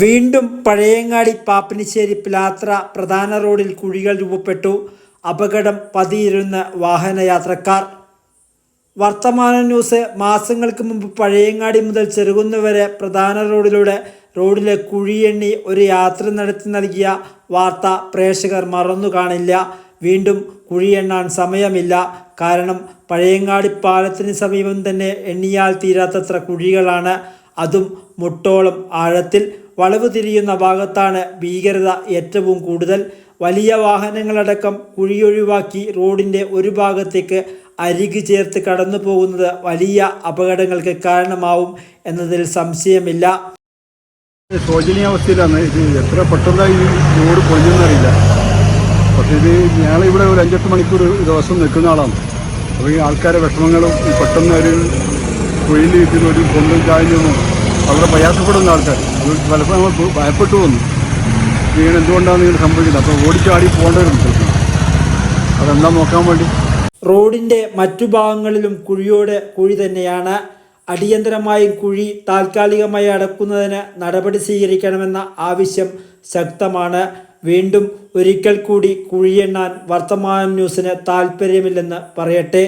വീണ്ടും പഴയങ്ങാടി പാപ്പനിശ്ശേരി പിലാത്ര പ്രധാന റോഡിൽ കുഴികൾ രൂപപ്പെട്ടു. അപകടം പതിയിരുന്ന വാഹനയാത്രക്കാർ. വർത്തമാന ന്യൂസ് മാസങ്ങൾക്ക് മുമ്പ് പഴയങ്ങാടി മുതൽ ചെറുകുന്നവരെ പ്രധാന റോഡിലൂടെ റോഡിലെ കുഴിയെണ്ണി ഒരു യാത്ര നടത്തി നൽകിയ വാർത്ത പ്രേക്ഷകർ മറന്നു കാണില്ല. വീണ്ടും കുഴിയെണ്ണാൻ സമയമില്ല. കാരണം പഴയങ്ങാടി പാലത്തിന് സമീപം തന്നെ എണ്ണിയാൽ തീരാത്തത്ര കുഴികളാണ്. അതും മുട്ടോളം ആഴത്തിൽ വളവ് തിരിയുന്ന ഭാഗത്താണ് ഭീകരത ഏറ്റവും കൂടുതൽ. വലിയ വാഹനങ്ങളടക്കം കുഴിയൊഴിവാക്കി റോഡിന്റെ ഒരു ഭാഗത്തേക്ക് അരികു ചേർത്ത് കടന്നു പോകുന്നത് വലിയ അപകടങ്ങൾക്ക് കാരണമാവും എന്നതിൽ സംശയമില്ല. ശോചനീയാവസ്ഥയിലാണ് ഇത് എത്ര പെട്ടെന്നായി റോഡ് പൊഞ്ഞെന്നറിയില്ല പക്ഷേ ഇത് ഞങ്ങളിവിടെ ഒരു അഞ്ചെട്ട് മണിക്കൂർ ദിവസം നിൽക്കുന്ന ആളാണ്. അപ്പോൾ ഈ ആൾക്കാരെ വിഷമങ്ങളും പെട്ടെന്ന് ഒരു കുഴിയിൽ ഒരു കൊണ്ടും ചായഞ്ഞും വളരെ പ്രയാസപ്പെടുന്ന ആൾക്കാർ. അത് പലപ്പോഴും നമ്മൾ ഭയപ്പെട്ടു വന്നു ഇങ്ങനെ എന്തുകൊണ്ടാണ് ഇങ്ങനെ സംഭവിക്കുന്നത്? അപ്പോൾ ഓടിച്ചാടി പോകേണ്ടവരുണ്ട് അതെന്താ നോക്കാൻ വേണ്ടി? റോഡിന്റെ മറ്റു ഭാഗങ്ങളിലും കുഴിയോട് കുഴി തന്നെയാണ്. അടിയന്തരമായും കുഴി താൽക്കാലികമായി അടക്കുന്നതിന് നടപടി സ്വീകരിക്കണമെന്ന ആവശ്യം ശക്തമാണ്. വീണ്ടും ഒരിക്കൽ കൂടി കുഴിയെണ്ണാൻ വർത്തമാന ന്യൂസിന് താൽപ്പര്യമില്ലെന്ന് പറയട്ടെ.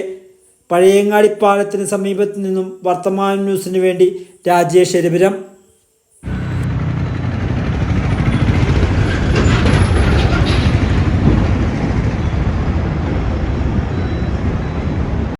പഴയങ്ങാടി പാലത്തിന് സമീപത്തു നിന്നും വർത്തമാന ന്യൂസിന് വേണ്ടി രാജേഷ് എരുപുരം